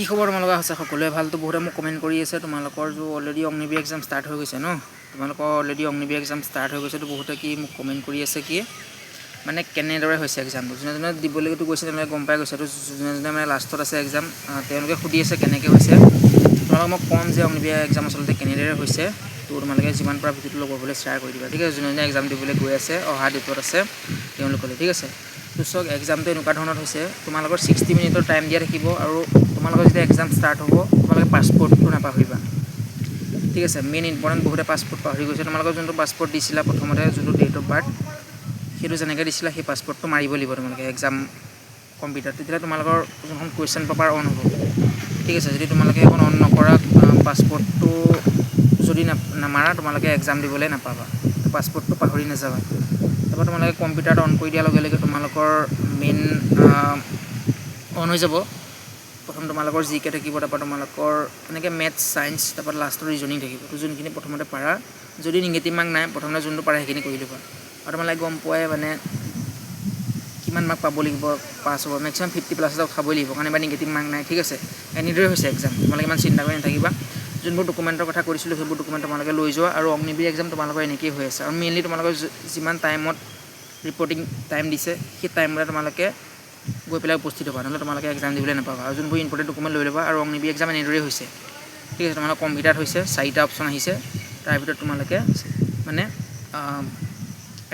কি খবৰ তোমালোকৰ? আছে সকলোৱে ভালতো, বহুতে মোক কমেণ্ট কৰি আছে। তোমালোকৰ jo already Agniveer exam start হৈ গৈছে ন? তোমালোকৰ অলৰেডি অগ্নিবীৰ এক্সাম ষ্টাৰ্ট হৈ গৈছেতো বহুতে কি মোক কমেণ্ট কৰি আছে কি? মানে কেনেদৰে হৈছে এক্সামটো যোনে যোনে দিবলৈতো গৈছে, তেওঁলোকে গম পাই গৈছে। তো যোনে যোনে মানে লাষ্টত আছে এক্সাম তেওঁলোকে সুধি আছে কেনেকৈ হৈছে। তোমালোকক মই ক'ম যে অগ্নিবীৰ এক্সাম আচলতে কেনেদৰে হৈছে। তো তোমালোকে যিমান পৰা ভিডিঅ'টো লগৰবলৈ শ্বেয়াৰ কৰি দিবা, ঠিক আছে? যোনে যোনে এক্সাম দিবলৈ গৈ আছে, অহা ডেটত আছে, তেওঁলোকলৈ, ঠিক আছে? তো চাওক এক্সামটো এনেকুৱা ধৰণত হৈছে তোমালোকৰ ছিক্সটি মিনিটৰ টাইম দিয়া থাকিব আৰু তোমালোকৰ যেতিয়া এক্সাম ষ্টাৰ্ট হ'ব তোমালোকে পাছপৰ্টটো নাপাহৰিবা। ঠিক আছে মেইন ইম্পৰ্টেণ্ট বহুতে পাছপৰ্ট পাহৰি গৈছে। তোমালোকৰ যোনটো পাছপৰ্ট দিছিলা প্ৰথমতে যোনটো ডেট অফ বাৰ্থ সেইটো যেনেকৈ দিছিলা সেই পাছপৰ্টটো মাৰিব লাগিব তোমালোকে এক্সাম কম্পিউটাৰত তেতিয়াহ'লে তোমালোকৰ যোনখন কুৱেশ্যন পেপাৰ অন হ'ব। ঠিক আছে যদি তোমালোকে এখন অন নকৰা পাছপৰ্টটো যদি না নামাৰা তোমালোকে এক্সাম দিবলৈ নাপাবা। পাছপৰ্টটো পাহৰি নাযাবা। তাৰপৰা তোমালোকে কম্পিউটাৰত অন কৰি দিয়াৰ লগে লগে তোমালোকৰ মেইন অন হৈ যাব। প্ৰথম তোমালোকৰ জি কে থাকিব তাৰপৰা তোমালোকৰ এনেকৈ মেথছ ছায়েন্স তাৰপৰা লাষ্টৰ ৰিজনিং থাকিব। তো যোনখিনি প্ৰথমতে পাৰা যদি নিগেটিভ মাৰ্ক নাই প্ৰথমতে যোনটো পাৰা সেইখিনি কৰি ল'বা আৰু তোমালোকে গম পোৱাই মানে কিমান মাৰ্ক পাব লাগিব পাছ হ'ব। মেক্সিমাম ফিফটি প্লাছ এটা উঠাবই লাগিব কাৰণ এবাৰ নিগেটিভ মাৰ্ক নাই। ঠিক আছে? এনেদৰে হৈছে এক্সাম তোমালোকে ইমান চিন্তা কৰি নাথাকিবা। যোনবোৰ ডকুমেণ্টৰ কথা কৰিছিলোঁ সেইবোৰ ডকুমেণ্ট তোমালোকে লৈ যোৱা আৰু অগ্নিবীৰ এক্সাম তোমালোকৰ এনেকেই হৈ আছে। আৰু মেইনলি তোমালোকৰ যিমান টাইমত ৰিপৰ্টিং টাইম দিছে সেই টাইমতে তোমালোকে গৈ পেলাই উপস্থিত হ'বা। নহ'লে তোমালোকে এক্সাম দিবলৈ নাপাবা। আৰু যোনবোৰ ইম্পৰ্টেণ্ট ডকুমেণ্ট লৈ ল'বা আৰু অগ্নিবীৰ এক্সাম এনেদৰেই হৈছে। ঠিক আছে তোমালোকৰ কম্পিউটাৰত হৈছে চাৰিটা অপশ্যন আহিছে। তাৰ ভিতৰত তোমালোকে মানে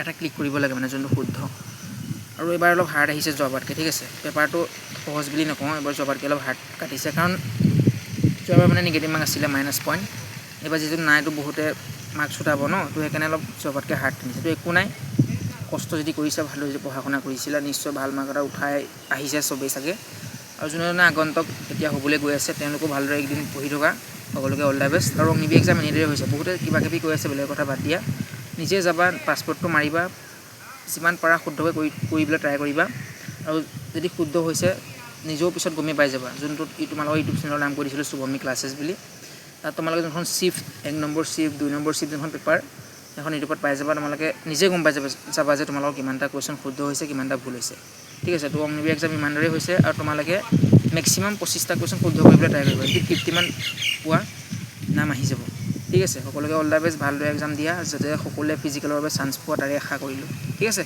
এটা ক্লিক কৰিব লাগে মানে যোনটো শুদ্ধ। আৰু এইবাৰ অলপ হাৰ্ড আহিছে যোৱাবাৰতকৈ ঠিক আছে? পেপাৰটো সহজ বুলি নকওঁ এইবাৰ যোৱাবাৰতকৈ অলপ হাৰ্ড কাটিছে। কাৰণ যোৱাবাৰ মানে নিগেটিভ মাৰ্ক আছিলে মাইনাছ পইণ্ট এইবাৰ যিটো নাইতো বহুতে মাৰ্কছ উঠাব ন? তো সেইকাৰণে অলপ যোৱাবাৰতকৈ হাৰ্ড কাটিছে তো একো নাই। কষ্ট যদি কৰিছা ভালদৰে যদি পঢ়া শুনা কৰিছিলা নিশ্চয় ভাল মাৰ্ক এটা উঠাই আহিছে চবেই চাগে। আৰু যোনে যোনে আগন্তক এতিয়া হ'বলৈ গৈ আছে তেওঁলোকো ভালদৰে একদিন পঢ়ি থকা সকলোকে অল দ্য বেষ্ট আৰু অগ্নিবীৰ এক্সাম এনেদৰে হৈছে। বহুতে কিবা কিবি কৈ আছে বেলেগৰ কথা বাদ দিয়া। নিজে যাবা পাছপৰ্টটো মাৰিবা। যিমান পাৰা শুদ্ধকৈ কৰি কৰিবলৈ ট্ৰাই কৰিবা। আৰু যদি শুদ্ধ হৈছে নিজেও পিছত গমেই পাই যাবা। যোনটো ই- তোমালোকৰ ইউটিউব চেনেলৰ নাম কৈ দিছিলোঁ শুভমী ক্লাছেছ বুলি। তাত তোমালোকে যোনখন চিফ্ট এক নম্বৰ চিফ্ট দুই নম্বৰ চিফ্ট যোনখন পেপাৰ সেইখন ইউটিউবত পাই যাবা। তোমালোকে নিজে গম পাই যাবা যাবা যে তোমালোকৰ কিমানটা কুৱেশ্যন শুদ্ধ হৈছে কিমানটা ভুল হৈছে। ঠিক আছে তো অগ্নিবীৰ এক্সাম ইমানদৰেই হৈছে আৰু তোমালোকে মেক্সিমাম পঁচিছটা কুৱেশ্যন শুদ্ধ কৰিবলৈ ট্ৰাই কৰিবা। যদি ফিফটিমান পোৱা নাম আহি যাব। ঠিক আছে সকলোকে অল দ্য বেষ্ট ভালদৰে এক্সাম দিয়া যাতে সকলোৱে ফিজিকেলৰ বাবে চান্স পোৱা তাৰে আশা কৰিলোঁ। ঠিক আছে?